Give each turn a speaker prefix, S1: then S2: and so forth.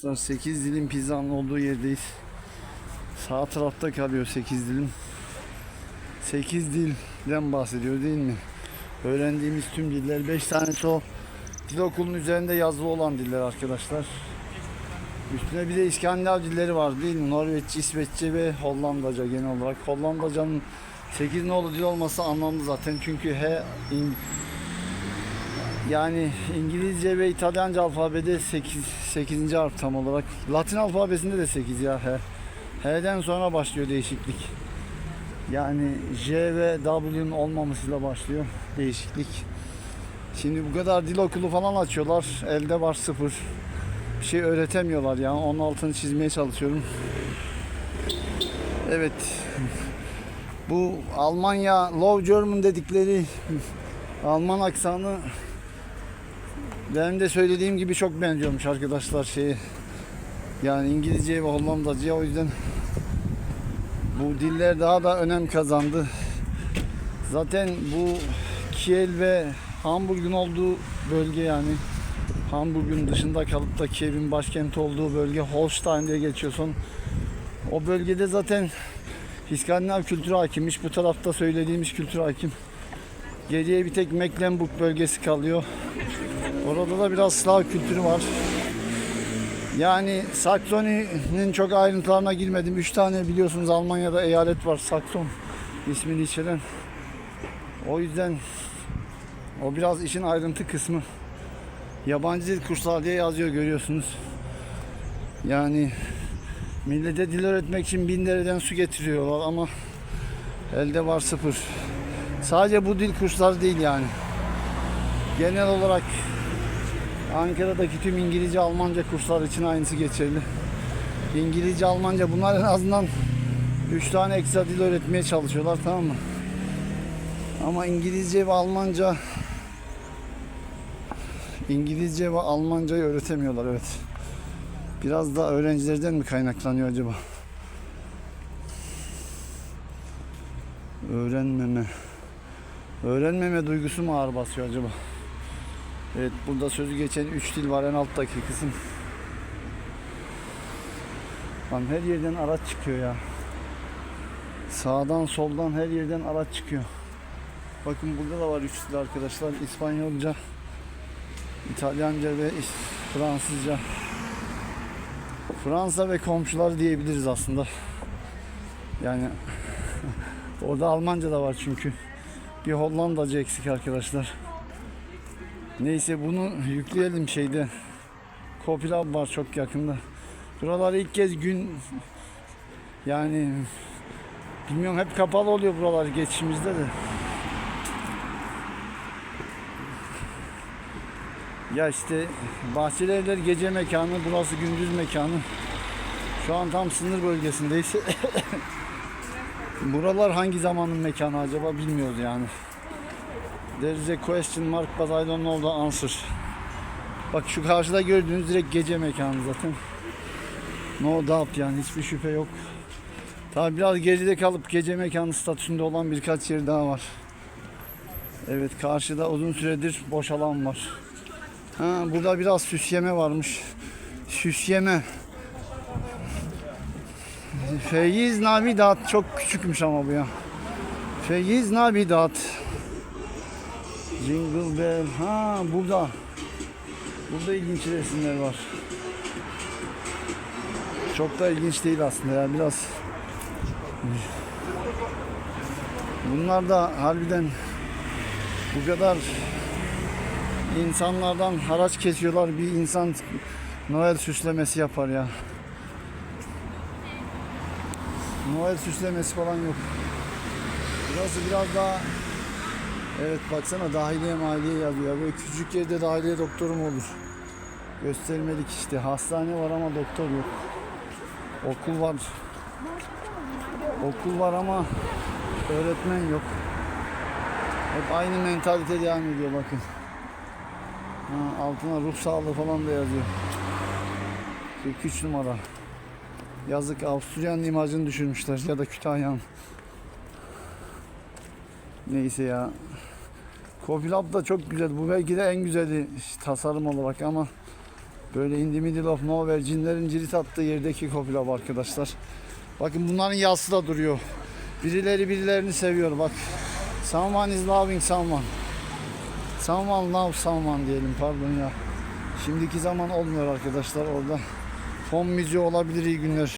S1: 8 dilim pizzanın olduğu yerdeyiz. Sağ tarafta kalıyor 8 dilim. 8 dilden bahsediyor değil mi? Öğrendiğimiz tüm diller 5 tanesi o dil okulunun üzerinde yazılı olan diller arkadaşlar. Üstüne bir de İskandinav dilleri var değil mi? Norveççe, İsveççe ve Hollandaca genel olarak. Hollandacanın 8 nolu dil olması anlamlı zaten. Çünkü in- yani İngilizce ve İtalyanca alfabede 8 8. harf tam olarak. Latin alfabesinde de 8 ya he. H'den sonra başlıyor değişiklik. Yani J ve W'nin olmamasıyla başlıyor değişiklik. Şimdi bu kadar dil okulu falan açıyorlar. Elde var sıfır. Bir şey öğretemiyorlar ya. Onun altını çizmeye çalışıyorum. Evet. Bu Almanya Low German dedikleri Alman aksanı benim de söylediğim gibi çok benziyormuş arkadaşlar şeyi. Yani İngilizce ve Hollandacıya o yüzden bu diller daha da önem kazandı. Zaten bu Kiel ve Hamburg'un olduğu bölge yani Hamburg'un dışında kalıp da Kiev'in başkenti olduğu bölge Holstein diye geçiyor son. O bölgede zaten İskandinav kültürü hakimmiş. Bu tarafta söylediğimiz kültür hakim. Geriye bir tek Mecklenburg bölgesi kalıyor. Orada da biraz Slav kültürü var. Yani Saksoni'nin çok ayrıntılarına girmedim. Üç tane biliyorsunuz Almanya'da eyalet var. Sakson ismini içeren. O yüzden o biraz işin ayrıntı kısmı. Yabancı dil kursları diye yazıyor görüyorsunuz. Yani millete dil öğretmek için bin dereden su getiriyorlar ama elde var sıfır. Sadece bu dil kursları değil yani. Genel olarak Ankara'daki tüm İngilizce, Almanca kurslar için aynısı geçerli. İngilizce, Almanca bunlar en azından 3 tane ekstra dil öğretmeye çalışıyorlar tamam mı? Ama İngilizce ve Almanca İngilizce ve Almancayı öğretemiyorlar evet. Biraz da öğrencilerden mi kaynaklanıyor acaba? Öğrenmeme. Öğrenmeme duygusu mu ağır basıyor acaba? Evet burada sözü geçen 3 dil var en alttaki kısım. Lan her yerden araç çıkıyor ya. Sağdan soldan her yerden araç çıkıyor. Bakın burada da var 3 dil arkadaşlar. İspanyolca, İtalyanca ve Fransızca. Fransa ve komşular diyebiliriz aslında. Yani orada Almanca da var çünkü. Bir Hollandaca eksik arkadaşlar. Neyse bunu yükleyelim şeyde. Kopilab var çok yakında. Buralar ilk kez gün yani bilmiyorum hep kapalı oluyor buralar geçişimizde de. Ya işte Bahçeli Evler gece mekanı, burası gündüz mekanı. Şu an tam sınır bölgesindeyiz. Buralar hangi zamanın mekanı acaba bilmiyoruz yani. There is a question mark but I don't know the answer. Bak şu karşıda gördüğünüz direkt gece mekanı zaten. No doubt yani hiçbir şüphe yok. Tabi biraz geride kalıp gece mekanı statüsünde olan birkaç yer daha var. Evet karşıda uzun süredir boş alan var. Ha, burada biraz süsyeme varmış. Süsyeme. Feyiz Navidat çok küçükmüş ama bu ya. Feyiz Navidat. Jingle Bell. Ha burada. Burada ilginç resimler var. Çok da ilginç değil aslında ya biraz. Bunlar da harbiden bu kadar insanlardan haraç kesiyorlar. Bir insan Noel süslemesi yapar ya. Noel süslemesi falan yok. Burası biraz daha Evet baksana dahiliye maliye yazıyor. Böyle küçük yerde dahiliye doktoru mu olur? Göstermedik işte. Hastane var ama doktor yok. Okul var. Okul var ama öğretmen yok. Hep aynı mentalite devam ediyor bakın. Ha, altına ruh sağlığı falan da yazıyor. 43 numara. Yazık Avusturya'nın imajını düşürmüşler ya da Kütahya'nın. Neyse ya. Lab da çok güzel. Bu belki de en güzeli tasarım olarak ama Böyle in the middle of nowhere cinlerin cirit attığı yerdeki kopilab arkadaşlar. Bakın bunların yası da duruyor. Birileri birilerini seviyor bak. Someone is loving someone. Someone love someone diyelim pardon ya. Şimdiki zaman olmuyor arkadaşlar orada. Fon müziği olabilir iyi günler.